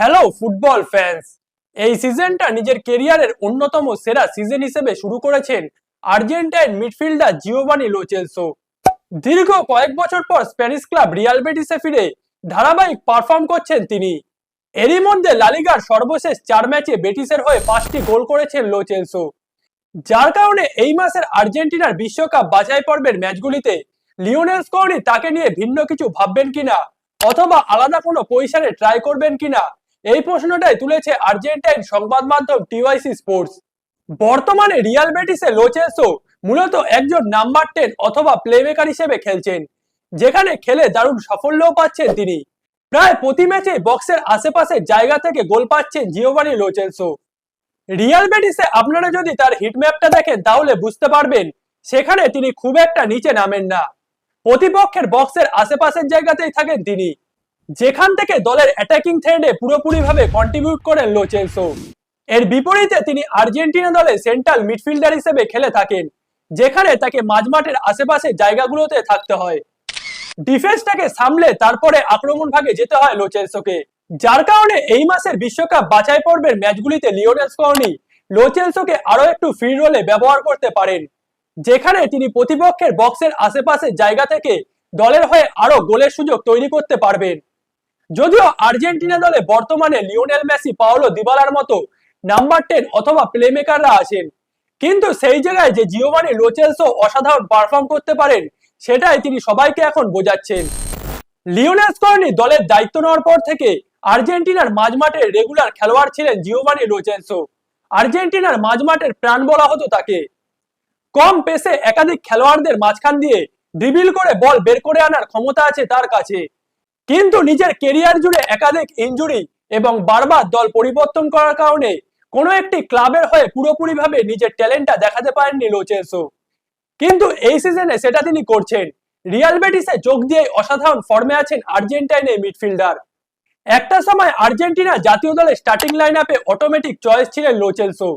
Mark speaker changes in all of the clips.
Speaker 1: Hello football fans এই সিজনটা নিজের কেরিয়ারের অন্যতম সেরা সিজন হিসেবে শুরু করেছেন আর্জেন্টাইন মিডফিল্ডার জিওবানি লোচেলসো দীর্ঘ কয়েক বছর পর স্প্যানিশ ক্লাব রিয়াল বেটিসে ফিরে ধারাবাহিক পারফর্ম করছেন তিনি। এরই মধ্যে লালিগার সর্বশেষ চার ম্যাচে বেটিসের হয়ে পাঁচটি গোল করেছেন লোচেলসো যার কারণে এই মাসের আর্জেন্টিনার বিশ্বকাপ বাছাই পর্বের ম্যাচগুলিতে লিওনেল স্কোরি তাকে নিয়ে ভিন্ন কিছু ভাববেন কিনা? অথবা আলাদা কোনো পজিশনে ট্রাই করবেন কিনা? এই প্রশ্নটাই তুলেছে আর্জেন্টাইন সংবাদ মাধ্যম টিওয়াইসি স্পোর্টস। বর্তমানে রিয়াল বেটিসে লোচেলসো মূলত একজন নাম্বার টেন অথবা প্লেমেকার হিসেবে খেলছেন, যেখানে খেলে দারুণ সাফল্যও পাচ্ছেন তিনি। প্রায় প্রতি ম্যাচে বক্সের আশেপাশে জায়গা থেকে গোল পাচ্ছেন জিওভানি লোচেলসো রিয়াল বেটিসে আপনারা যদি তার হিটম্যাপটা দেখেন, তাহলে বুঝতে পারবেন সেখানে তিনি খুব একটা নিচে নামেন না। প্রতিপক্ষের বক্সের আশেপাশের জায়গাতেই থাকেন তিনি। যেখান থেকে দলের অ্যাটাকিং থ্রেডে পুরোপুরিভাবে কন্ট্রিবিউট করেন লোচেলসো এর বিপরীতে তিনি আর্জেন্টিনা দলে সেন্ট্রাল মিডফিল্ডার হিসেবে খেলে থাকেন, যেখানে তাকে মাঝমাঠের আশেপাশে জায়গাগুলোতে থাকতে হয়। ডিফেন্সটাকে সামলে তারপরে আক্রমণ ভাগে যেতে হয় লোচেলসোকে যার কারণে এই মাসের বিশ্বকাপ বাছাই পর্বের ম্যাচগুলিতে লিওনেল স্কর্নি লোচেলসোকে আরও একটু ফ্রি রোলে ব্যবহার করতে পারেন, যেখানে তিনি প্রতিপক্ষের বক্সের আশেপাশে জায়গা থেকে দলের হয়ে আরও গোলের সুযোগ তৈরি করতে পারবেন। যদিও আর্জেন্টিনা দলে বর্তমানে লিওনেল মেসি, পাওলো দিবালার মতো নাম্বার টেন অথবা প্লেমেকাররা আছেন। কিন্তু সেই জায়গায় যে জিওভানি লোচেলসো অসাধারণ পারফর্ম করতে পারেন, সেটাই তিনি সবাইকে এখন বোঝাচ্ছেন। লিওনেল স্কর্নি দলের দায়িত্ব নেওয়ার পর থেকে আর্জেন্টিনার মাঝমাঠের রেগুলার খেলোয়াড় ছিলেন জিওভানি লোচেলসো আর্জেন্টিনার মাঝমাঠের প্রাণ বলা হতো তাকে। কম পেসে একাধিক খেলোয়াড়দের মাঝখান দিয়ে ড্রিবিল করে বল বের করে আনার ক্ষমতা আছে তার কাছে। কিন্তু নিজের কেরিয়ার জুড়ে একাধিক ইনজুরি এবং বারবার দল পরিবর্তন করার কারণে কোনো একটি ক্লাবের হয়ে পুরোপুরিভাবে নিজের ট্যালেন্টটা দেখাতে পারেননি লোচেলসো কিন্তু এই সিজনে সেটা তিনি করছেন। রিয়াল বেটিসে যোগ দিয়ে অসাধারণ ফর্মে আছেন আর্জেন্টাইনের মিডফিল্ডার। একটা সময় আর্জেন্টিনা জাতীয় দলের স্টার্টিং লাইন আপে অটোমেটিক চয়েস ছিলেন লোচেলসো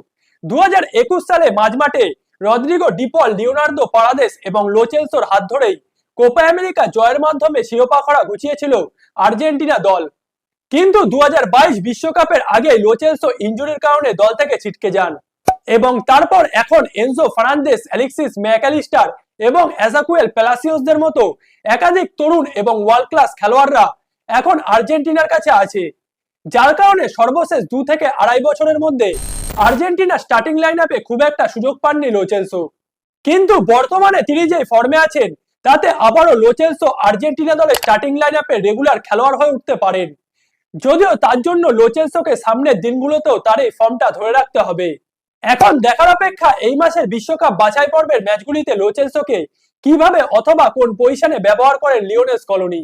Speaker 1: দু হাজার একুশ সালে মাঝমাঠে Rodrigo De Paul, Leonardo Paredes এবং লোচেলসোর হাত ধরেই কোপা আমেরিকা জয়ের মাধ্যমে শিরোপা খরা গুছিয়েছিল আর্জেন্টিনা দল। কিন্তু দু বিশ্বকাপের আগে লোচেলসো ইঞ্জুরির কারণে দল থেকে ছিটকে যান। এবং তারপর এখন এনজো ফার্নান্দেস, অ্যালেক্সিস ম্যাকালিস্টার এবং অ্যাজাকুয়েল প্যালাসিওসদের মতো একাধিক তরুণ এবং ওয়ার্ল্ড ক্লাস খেলোয়াড়রা এখন আর্জেন্টিনার কাছে আছে। যার কারণে সর্বশেষ দু থেকে আড়াই বছরের মধ্যে আর্জেন্টিনা স্টার্টিং লাইন খুব একটা সুযোগ পাননি লোচেলসো কিন্তু বর্তমানে তিনি যে ফর্মে আছেন তাতে আবারও লোচেলসো আর্জেন্টিনা দলের স্টার্টিং লাইন আপে রেগুলার খেলোয়াড় হয়ে উঠতে পারেন। যদিও তার জন্য লোচেলসোকে সামনের দিনগুলোতেও তার এই ফর্মটা ধরে রাখতে হবে। এখন দেখার অপেক্ষা এই মাসের বিশ্বকাপ বাছাই পর্বের ম্যাচগুলিতে লোচেলসোকে কীভাবে অথবা কোন পজিশনে ব্যবহার করেন লিওনেস কলোনি?